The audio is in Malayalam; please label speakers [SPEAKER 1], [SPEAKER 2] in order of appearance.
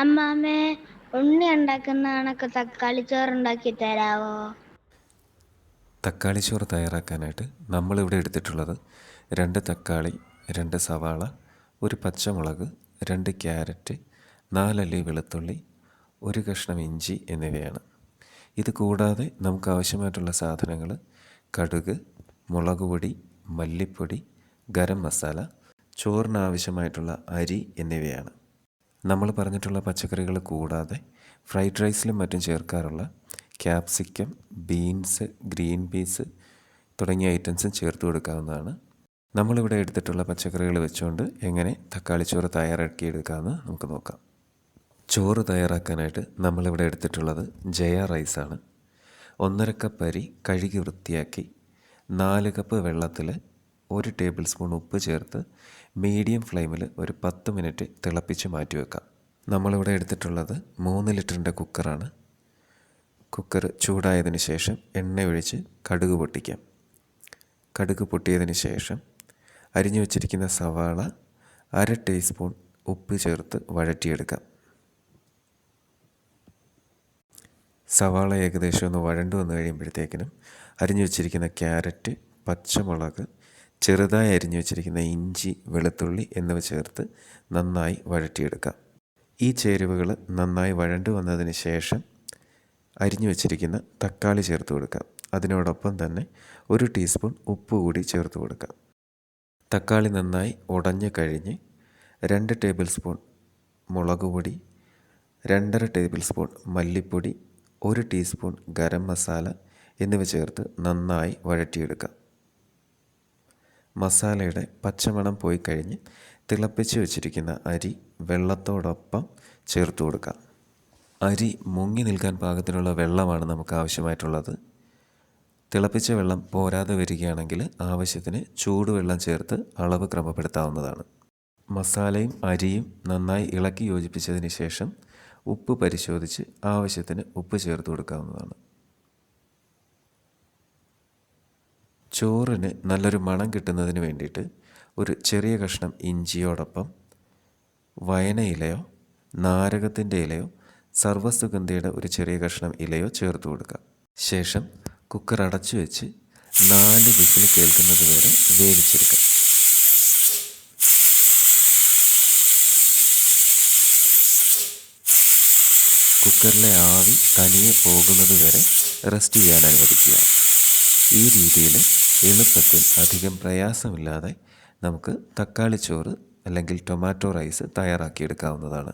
[SPEAKER 1] അമ്മാമ്മേ ഉണ്ണി ഉണ്ടാക്കുന്ന കണക്ക് തക്കാളി ചോറ് ഉണ്ടാക്കി തരാവോ?
[SPEAKER 2] തക്കാളി ചോറ് തയ്യാറാക്കാനായിട്ട് നമ്മളിവിടെ എടുത്തിട്ടുള്ളത് രണ്ട് തക്കാളി രണ്ട് സവാള ഒരു പച്ചമുളക് രണ്ട് ക്യാരറ്റ് നാലല്ലി വെളുത്തുള്ളി ഒരു കഷ്ണം ഇഞ്ചി എന്നിവയാണ്. ഇത് കൂടാതെ നമുക്ക് ആവശ്യമായിട്ടുള്ള സാധനങ്ങൾ കടുക് മുളക് പൊടി മല്ലിപ്പൊടി ഗരം മസാല ചോറിന് ആവശ്യമായിട്ടുള്ള അരി എന്നിവയാണ്. നമ്മൾ പറഞ്ഞിട്ടുള്ള പച്ചക്കറികൾ കൂടാതെ ഫ്രൈഡ് റൈസിലും മറ്റും ചേർക്കാറുള്ള ക്യാപ്സിക്കം ബീൻസ് ഗ്രീൻ പീസ് തുടങ്ങിയ ഐറ്റംസും ചേർത്ത് കൊടുക്കാവുന്നതാണ്. നമ്മളിവിടെ എടുത്തിട്ടുള്ള പച്ചക്കറികൾ വെച്ചുകൊണ്ട് എങ്ങനെ തക്കാളി ചോറ് തയ്യാറാക്കി എടുക്കാമെന്ന് നമുക്ക് നോക്കാം. ചോറ് തയ്യാറാക്കാനായിട്ട് നമ്മളിവിടെ എടുത്തിട്ടുള്ളത് ജയ റൈസാണ് ഒന്നര കപ്പ് അരി കഴുകി വൃത്തിയാക്കി നാല് കപ്പ് വെള്ളത്തിൽ ഒരു ടേബിൾ സ്പൂൺ ഉപ്പ് ചേർത്ത് മീഡിയം ഫ്ലെയിമിൽ ഒരു പത്ത് മിനിറ്റ് തിളപ്പിച്ച് മാറ്റി വെക്കാം. നമ്മളിവിടെ എടുത്തിട്ടുള്ളത് മൂന്ന് ലിറ്ററിന്റെ കുക്കറാണ്. കുക്കർ ചൂടായതിന് ശേഷം എണ്ണ ഒഴിച്ച് കടുക് പൊട്ടിക്കാം. കടുക് പൊട്ടിയതിന് ശേഷം അരിഞ്ഞു വച്ചിരിക്കുന്ന സവാള അര ടീസ്പൂൺ ഉപ്പ് ചേർത്ത് വഴറ്റിയെടുക്കാം. സവാള ഏകദേശം ഒന്ന് വഴണ്ടു വന്നു കഴിയുമ്പോഴത്തേക്കിനും അരിഞ്ഞു വെച്ചിരിക്കുന്ന ക്യാരറ്റ് പച്ചമുളക് ചെറുതായി അരിഞ്ഞു വെച്ചിരിക്കുന്ന ഇഞ്ചി വെളുത്തുള്ളി എന്നിവ ചേർത്ത് നന്നായി വഴറ്റിയെടുക്കാം. ഈ ചേരുവകൾ നന്നായി വഴണ്ടു വന്നതിന് ശേഷം അരിഞ്ഞു വെച്ചിരിക്കുന്ന തക്കാളി ചേർത്ത് കൊടുക്കാം. അതിനോടൊപ്പം തന്നെ ഒരു ടീസ്പൂൺ ഉപ്പ് കൂടി ചേർത്ത് കൊടുക്കാം. തക്കാളി നന്നായി ഉടഞ്ഞു കഴിഞ്ഞ് രണ്ട് ടേബിൾ സ്പൂൺ മുളക് പൊടി രണ്ടര ടേബിൾ സ്പൂൺ മല്ലിപ്പൊടി ഒരു ടീസ്പൂൺ ഗരം മസാല എന്നിവ ചേർത്ത് നന്നായി വഴറ്റിയെടുക്കാം. മസാലയുടെ പച്ചമണം പോയി കഴിഞ്ഞ് തിളപ്പിച്ച് വെച്ചിരിക്കുന്ന അരി വെള്ളത്തോടൊപ്പം ചേർത്ത് കൊടുക്കാം. അരി മുങ്ങി നിൽക്കാൻ പാകത്തിനുള്ള വെള്ളമാണ് നമുക്ക് ആവശ്യമായിട്ടുള്ളത്. തിളപ്പിച്ച വെള്ളം പോരാതെ വരികയാണെങ്കിൽ ആവശ്യത്തിന് ചൂടുവെള്ളം ചേർത്ത് അളവ് ക്രമപ്പെടുത്താവുന്നതാണ്. മസാലയും അരിയും നന്നായി ഇളക്കി യോജിപ്പിച്ചതിന് ശേഷം ഉപ്പ് പരിശോധിച്ച് ആവശ്യത്തിന് ഉപ്പ് ചേർത്ത് കൊടുക്കാവുന്നതാണ്. ചോറിന് നല്ലൊരു മണം കിട്ടുന്നതിന് വേണ്ടിയിട്ട് ഒരു ചെറിയ കഷ്ണം ഇഞ്ചിയോടൊപ്പം വയന ഇലയോ നാരകത്തിന്റെ ഇലയോ സർവസുഗന്ധിയുടെ ഒരു ചെറിയ കഷ്ണം ഇലയോ ചേർത്ത് കൊടുക്കാം ശേഷം കുക്കർ അടച്ചു വെച്ച് നാല് വിസിൽ കേൾക്കുന്നത് വരെ വേവിച്ചെടുക്കാം കുക്കറിലെ ആവി തനിയെ പോകുന്നത് വരെ റെസ്റ്റ് ചെയ്യാൻ അനുവദിക്കുക. ഈ രീതിയിൽ എളുപ്പത്തിൽ അധികം പ്രയാസമില്ലാതെ നമുക്ക് തക്കാളി ചോറ് അല്ലെങ്കിൽ ടൊമാറ്റോ റൈസ് തയ്യാറാക്കിയെടുക്കാവുന്നതാണ്.